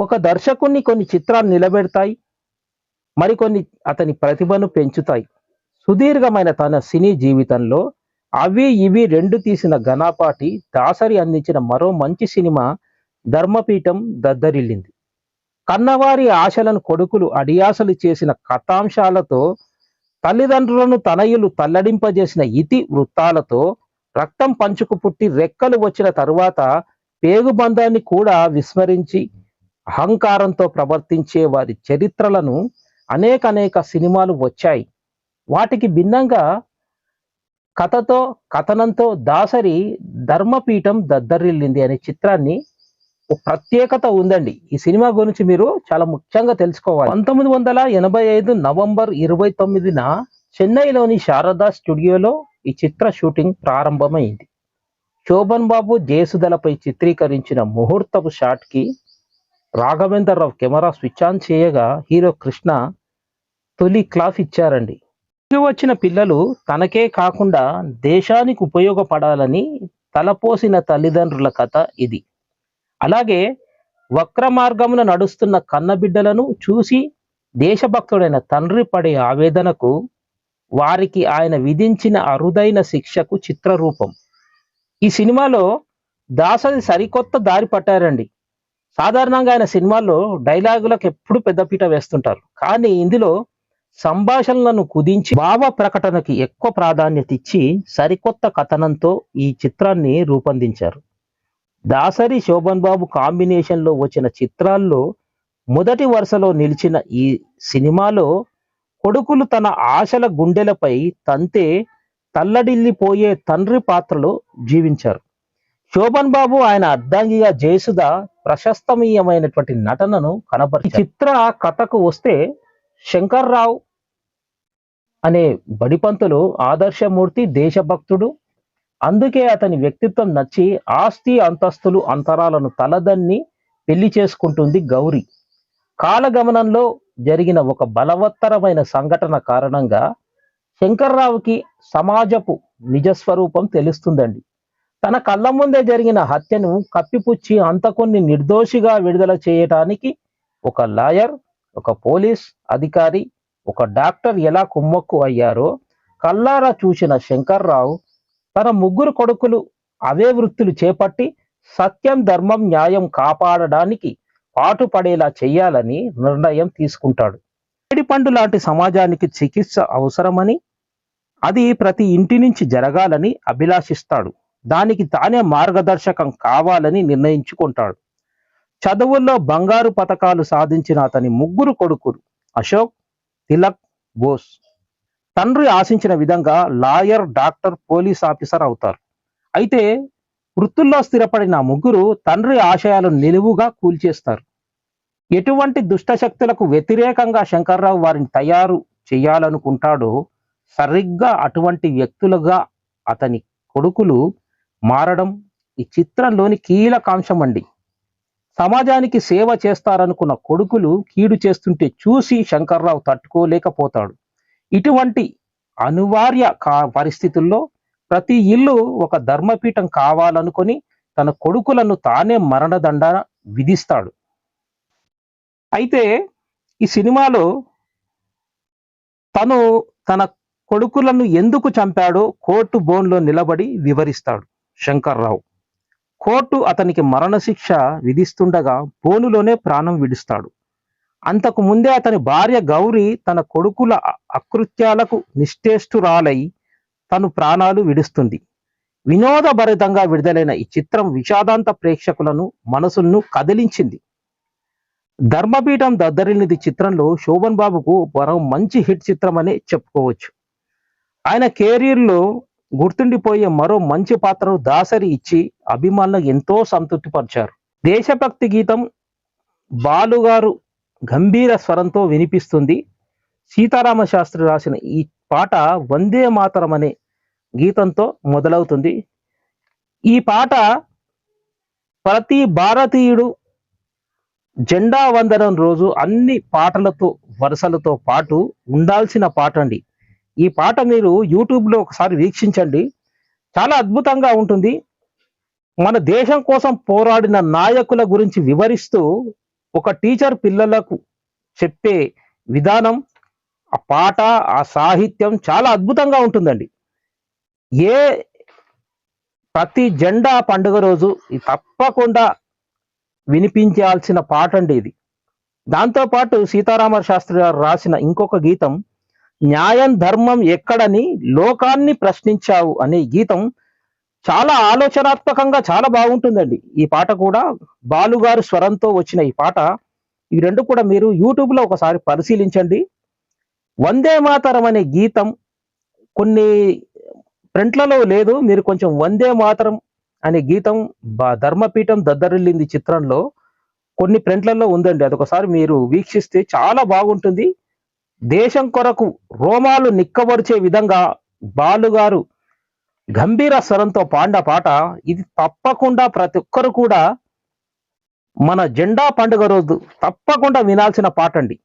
ఒక దర్శకుణ్ణి కొన్ని చిత్రాలు నిలబెడతాయి మరికొన్ని అతని ప్రతిభను పెంచుతాయి. సుదీర్ఘమైన తన సినీ జీవితంలో అవి ఇవి రెండు తీసిన ఘనాపాటి దాసరి అందించిన మరో మంచి సినిమా ధర్మపీఠం దద్దరిల్లింది. కన్నవారి ఆశలను కొడుకులు అడియాసలు చేసిన కథాంశాలతో తల్లిదండ్రులను తనయులు తల్లడింపజేసిన ఇతి వృత్తాలతో రక్తం పంచుకు పుట్టి రెక్కలు వచ్చిన తరువాత పేగుబంధాన్ని కూడా విస్మరించి అహంకారంతో ప్రవర్తించే వారి చరిత్రలను అనేక అనేక సినిమాలు వచ్చాయి. వాటికి భిన్నంగా కథతో కథనంతో దాసరి ధర్మపీఠం దద్దరిల్లింది అనే చిత్రాన్ని ఒక ప్రత్యేకత ఉందండి. ఈ సినిమా గురించి మీరు చాలా ముఖ్యంగా తెలుసుకోవాలి. పంతొమ్మిది వందల ఎనభై ఐదు నవంబర్ ఇరవై తొమ్మిదిన చెన్నైలోని శారదా స్టూడియోలో ఈ చిత్ర షూటింగ్ ప్రారంభమైంది. శోభన్ బాబు జయసుదలపై చిత్రీకరించిన ముహూర్తపు షాట్కి Raghavender Rao camera switch on చేయగా హీరో కృష్ణ తొలి క్లాఫ్ ఇచ్చారండి. వచ్చిన పిల్లలు తనకే కాకుండా దేశానికి ఉపయోగపడాలని తలపోసిన తల్లిదండ్రుల కథ ఇది. అలాగే వక్ర మార్గమున నడుస్తున్న కన్నబిడ్డలను చూసి దేశభక్తుడైన తండ్రి పడే ఆవేదనకు వారికి ఆయన విధించిన అరుదైన శిక్షకు చిత్రరూపం. ఈ సినిమాలో దాసరి సరికొత్త దారి పట్టారండి. సాధారణంగా ఆయన సినిమాల్లో డైలాగులకు ఎప్పుడు పెద్దపీట వేస్తుంటారు. కానీ ఇందులో సంభాషణలను కుదించి భావ ప్రకటనకి ఎక్కువ ప్రాధాన్యత ఇచ్చి సరికొత్త కథనంతో ఈ చిత్రాన్ని రూపొందించారు. దాసరి శోభన్ బాబు కాంబినేషన్లో వచ్చిన చిత్రాల్లో మొదటి వరుసలో నిలిచిన ఈ సినిమాలో కొడుకులు తన ఆశల గుండెలపై తంతే తల్లడిల్లిపోయే తండ్రి పాత్రలో జీవించారు. శోభన్ బాబు ఆయన అర్ధాంగిగా జయసుధ ప్రశస్తమీయమైనటువంటి నటనను కనపరి చిత్ర కథకు వస్తే శంకర్రావు అనే బడిపంతులు ఆదర్శమూర్తి దేశభక్తుడు. అందుకే అతని వ్యక్తిత్వం నచ్చి ఆస్తి అంతస్తులు అంతరాలను తలదన్ని పెళ్ళి చేసుకుంటుంది గౌరి. కాలగమనంలో జరిగిన ఒక బలవత్తరమైన సంఘటన కారణంగా శంకర్రావుకి సమాజపు నిజస్వరూపం తెలుస్తుందండి. తన కళ్ళ ముందే జరిగిన హత్యను కప్పిపుచ్చి అంతకొన్ని నిర్దోషిగా విడుదల చేయటానికి ఒక లాయర్ ఒక పోలీస్ అధికారి ఒక డాక్టర్ ఎలా కుమ్మక్కు అయ్యారో కల్లారా చూసిన శంకర్రావు తన ముగ్గురు కొడుకులు అవే వృత్తులు చేపట్టి సత్యం ధర్మం న్యాయం కాపాడడానికి పాటుపడేలా చేయాలని నిర్ణయం తీసుకుంటాడు. పండు లాంటి సమాజానికి చికిత్స అవసరమని అది ప్రతి ఇంటి నుంచి జరగాలని అభిలాషిస్తాడు. దానికి తానే మార్గదర్శకం కావాలని నిర్ణయించుకుంటాడు. చదువుల్లో బంగారు పథకాలు సాధించిన అతని ముగ్గురు కొడుకులు అశోక్ తిలక్ బోస్. తండ్రి ఆశించిన విధంగా లాయర్ డాక్టర్ పోలీస్ ఆఫీసర్ అవుతారు. అయితే వృత్తుల్లో స్థిరపడిన ముగ్గురు తండ్రి ఆశయాలను నిలువుగా కూల్చేస్తారు. ఎటువంటి దుష్టశక్తులకు వ్యతిరేకంగా శంకర్రావు వారిని తయారు చేయాలనుకుంటాడో సరిగ్గా అటువంటి వ్యక్తులుగా అతని కొడుకులు మారడం ఈ చిత్రంలోని కీలకాంశం అండి సమాజానికి సేవ చేస్తారనుకున్న కొడుకులు కీడు చేస్తుంటే చూసి శంకర్రావు తట్టుకోలేకపోతాడు. ఇటువంటి అనివార్య కా పరిస్థితుల్లో ప్రతి ఇల్లు ఒక ధర్మపీఠం కావాలనుకొని తన కొడుకులను తానే మరణదండ విధిస్తాడు. అయితే ఈ సినిమాలో తను తన కొడుకులను ఎందుకు చంపాడో కోర్టు బోన్లో నిలబడి వివరిస్తాడు. శంకర్రావు. కోర్టు అతనికి మరణశిక్ష విధిస్తుండగా బోనులోనే ప్రాణం విడుస్తాడు. అంతకు ముందే అతని భార్య గౌరి తన కొడుకుల అకృత్యాలకు నిష్ఠేష్టురాలై తను ప్రాణాలు విడుస్తుంది. వినోదభరితంగా విడుదలైన ఈ చిత్రం విషాదాంత ప్రేక్షకులను మనసులను కదిలించింది. ధర్మపీఠం దద్దరిల్లిది చిత్రంలో శోభన్ బాబుకు మరో మంచి హిట్ చిత్రం అనే చెప్పుకోవచ్చు. ఆయన కెరీర్లో గుర్తుండిపోయే మరో మంచి పాత్రను దాసరి ఇచ్చి అభిమానులకు ఎంతో సంతృప్తిపరిచారు. దేశభక్తి గీతం బాలుగారు గంభీర స్వరంతో వినిపిస్తుంది. సీతారామ శాస్త్రి రాసిన ఈ పాట వందే మాతరం అనే గీతంతో మొదలవుతుంది. ఈ పాట ప్రతి భారతీయుడు జెండా వందనం రోజు అన్ని పాటలతో వరుసలతో పాటు ఉండాల్సిన పాట అండి. ఈ పాట మీరు యూట్యూబ్లో ఒకసారి వీక్షించండి. చాలా అద్భుతంగా ఉంటుంది. మన దేశం కోసం పోరాడిన నాయకుల గురించి వివరిస్తూ ఒక టీచర్ పిల్లలకు చెప్పే విధానం ఆ పాట ఆ సాహిత్యం చాలా అద్భుతంగా ఉంటుందండి. ఏ ప్రతి జెండా పండుగ రోజు తప్పకుండా వినిపించాల్సిన పాట అండి ఇది. దాంతోపాటు సీతారామ శాస్త్రి గారు రాసిన ఇంకొక గీతం న్యాయం ధర్మం ఎక్కడని లోకాన్ని ప్రశ్నించావు అనే గీతం చాలా ఆలోచనాత్మకంగా చాలా బాగుంటుందండి. ఈ పాట కూడా బాలుగారు స్వరంతో వచ్చిన ఈ పాట. ఈ రెండు కూడా మీరు యూట్యూబ్లో ఒకసారి పరిశీలించండి. వందే మాతరం అనే గీతం కొన్ని ప్రింట్లలో లేదు. మీరు కొంచెం వందే మాతరం అనే గీతం బ- ధర్మపీఠం దద్దరిల్లింది చిత్రంలో కొన్ని ప్రింట్లలో ఉందండి. అదొకసారి మీరు వీక్షిస్తే చాలా బాగుంటుంది. దేశం కొరకు రోమాలు నిక్కబరిచే విధంగా బాలుగారు గంభీర స్వరంతో పాడిన పాట ఇది తప్పకుండా ప్రతి ఒక్కరు కూడా మన జెండా పండుగ రోజు తప్పకుండా వినాల్సిన పాట అండి